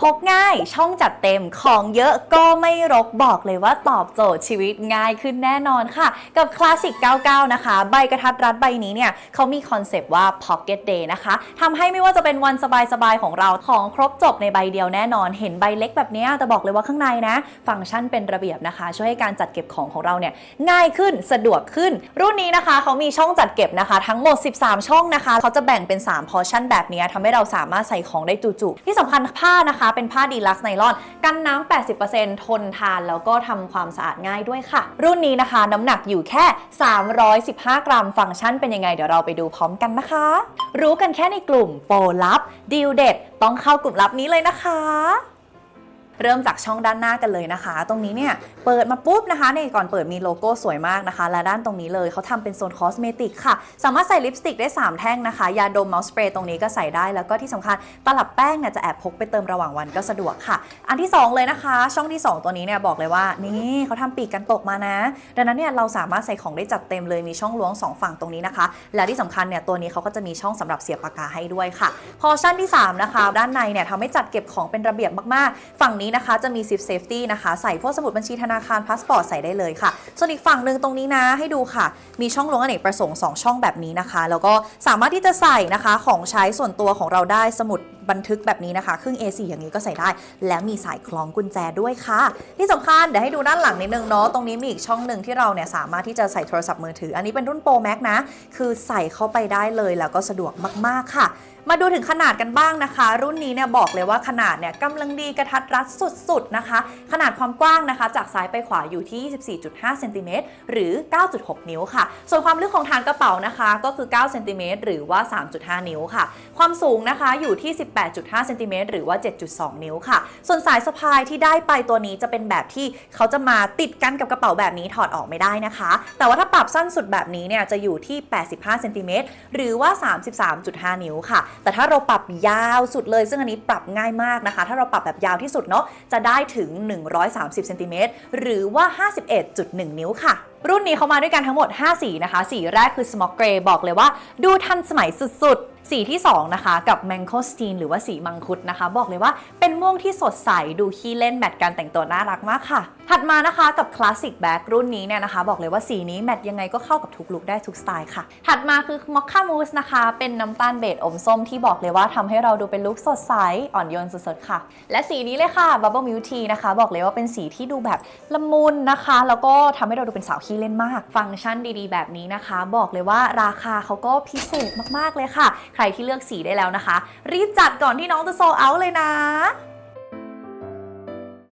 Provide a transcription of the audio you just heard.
พกง่ายช่องจัดเต็มของเยอะก็ไม่รกบอกเลยว่าตอบโจทย์ชีวิตง่ายขึ้นแน่นอนค่ะ กับคลาสสิก 99 นะคะ ใบกระทัดรัดใบนี้เนี่ยเขามีคอนเซปต์ว่า Pocket Day นะคะทำให้ไม่ว่าจะเป็นวันสบายๆ ของเราของครบจบในใบเดียวแน่นอน เห็นใบเล็กแบบนี้แต่บอกเลยว่าข้างในนะ ฟังก์ชันเป็นระเบียบนะคะ ช่วยให้การจัดเก็บของของเราเนี่ยง่ายขึ้นสะดวกขึ้น รุ่นนี้นะคะเขามีช่องจัดเก็บนะคะ ทั้งหมด 13 ช่องนะคะเขาจะแบ่งเป็น3พอร์ชั่นแบบนี้ทำให้เราสามารถใส่ของได้จุๆที่สำคัญผ้านะคะเป็นผ้าดีลักซ์ไนลอน กันน้ำ 80%ทนทานแล้วก็ทำความสะอาดง่ายด้วยค่ะ รุ่นนี้นะคะน้ำหนักอยู่แค่ 315 กรัม ฟังก์ชันเป็นยังไง เดี๋ยวเราไปดูพร้อมกันนะคะ รู้กันแค่ในกลุ่มโปรลับดีลเด็ดต้องเข้ากลุ่มลับนี้เลยนะคะ เริ่มจากช่องด้านหน้ากันเลยนะคะ ตรงนี้เนี่ยเปิดมาปุ๊บนะคะในก่อนเปิดมีโลโก้สวยมากนะคะ และด้านตรงนี้เลยเขาทำเป็นโซนคอสเมติกค่ะ สามารถใส่ลิปสติกได้ 3 แท่งนะคะ ยาดมเมาส์สเปรย์ตรงนี้ก็ใส่ได้ แล้วก็ที่สำคัญตลับแป้งเนี่ยจะแอบพกไปเติมระหว่างวันก็สะดวกค่ะ อันที่ 2 เลยนะคะ ช่องที่ 2 ตัวนี้เนี่ยบอกเลยว่านี่เขาทำปีกกันตกมานะ ดังนั้นเนี่ยเราสามารถใส่ของได้จัดเต็มเลยมีช่องล้วง 2 ฝั่งตรงนี้นะคะ และที่สำคัญเนี่ยตัวนี้เขาก็จะมีช่องสำหรับเสียบปากกาให้ด้วยค่ะ พอชั่นที่ 3 นะคะ ด้านในเนี่ยทำให้จัดเก็บของเป็นระเบียบมากๆ ฝั่งนี้นะคะจะมีซิปเซฟตี้นะคะ ใส่พวกสมุดบัญชีธนาคารพาสปอร์ตใส่ได้เลยค่ะ ส่วนอีกฝั่งหนึ่งตรงนี้นะให้ดูค่ะ มีช่องลงอเนกประสงค์ 2 ช่องแบบนี้นะคะ แล้วก็สามารถที่จะใส่นะคะของใช้ส่วนตัวของเราได้สมุด บันทึกแบบนี้นะคะครึ่ง A4 อย่างนี้ก็ใส่ได้ แล้วมีสายคล้องกุญแจด้วยค่ะ ที่สำคัญเดี๋ยวให้ดูด้านหลังนิดนึงเนาะตรงนี้มีอีกช่องหนึ่งที่เราเนี่ยสามารถที่จะใส่โทรศัพท์มือถือ อันนี้เป็นรุ่น Pro Max นะ คือใส่เข้าไปได้เลยแล้วก็สะดวกมาก ๆ ค่ะมาดูถึงขนาดกันบ้างนะคะ รุ่นนี้เนี่ยบอกเลยว่าขนาดเนี่ยกำลังดีกระทัดรัดสุดๆนะคะ ขนาดความกว้างนะคะ จากซ้ายไปขวาอยู่ที่ 24.5เซนติเมตรหรือ 9.6 นิ้วค่ะ ส่วนความลึกของฐานกระเป๋านะคะ ก็คือ9เซนติเมตรหรือว่า 3.5 นิ้วค่ะ ความสูงนะคะอยู่ที่8.5 เซนติเมตรหรือว่า 7.2 นิ้วค่ะ ส่วนสายสะพายที่ได้ไปตัวนี้จะเป็นแบบที่เขาจะมาติดกันกับกระเป๋าแบบนี้ถอดออกไม่ได้นะคะ แต่ว่าถ้าปรับสั้นสุดแบบนี้เนี่ยจะอยู่ที่ 85 เซนติเมตรหรือว่า 33.5 นิ้วค่ะ แต่ถ้าเราปรับยาวสุดเลย ซึ่งอันนี้ปรับง่ายมากนะคะ ถ้าเราปรับแบบยาวที่สุดเนาะจะได้ถึง 130 เซนติเมตรหรือว่า 51.1 นิ้วค่ะรุ่นนี้เขามาด้วยกันทั้งหมด 5 สีนะคะ สีแรกคือ Smoke Grey บอกเลยว่า ดูทันสมัยสุดๆ สีที่ 2 นะคะ กับ Mango Steam หรือว่าสีมังคุดนะคะ บอกเลยว่าเป็นม่วงที่สดใส ดูขี้เล่นแมทการแต่งตัวน่ารักมากค่ะ ถัดมานะคะกับ Classic Black รุ่นนี้เนี่ยนะคะ บอกเลยว่าสีนี้แมทยังไงก็เข้ากับทุกลุคได้ทุกสไตล์ค่ะ ถัดมาคือ Mocha Mousse นะคะ เป็นน้ำตาลเบสอมส้มที่บอกเลยว่าทำให้เราดูเป็นลุคสดใส อ่อนโยนสดๆค่ะ และสีนี้เลยค่ะ Bubble Milk Tea นะคะ บอกเลยว่าเป็นสีที่ดูแบบละมุนนะคะ แล้วก็ทำให้เราดูเป็นสาวขี้เล่นมาก ฟังก์ชันดีๆ แบบนี้นะคะ บอกเลยว่าราคาเขาก็พิเศษมากๆเลยค่ะใครที่เลือกสีได้แล้วนะคะ รีบจัดก่อนที่น้องจะโซเอาเลยนะ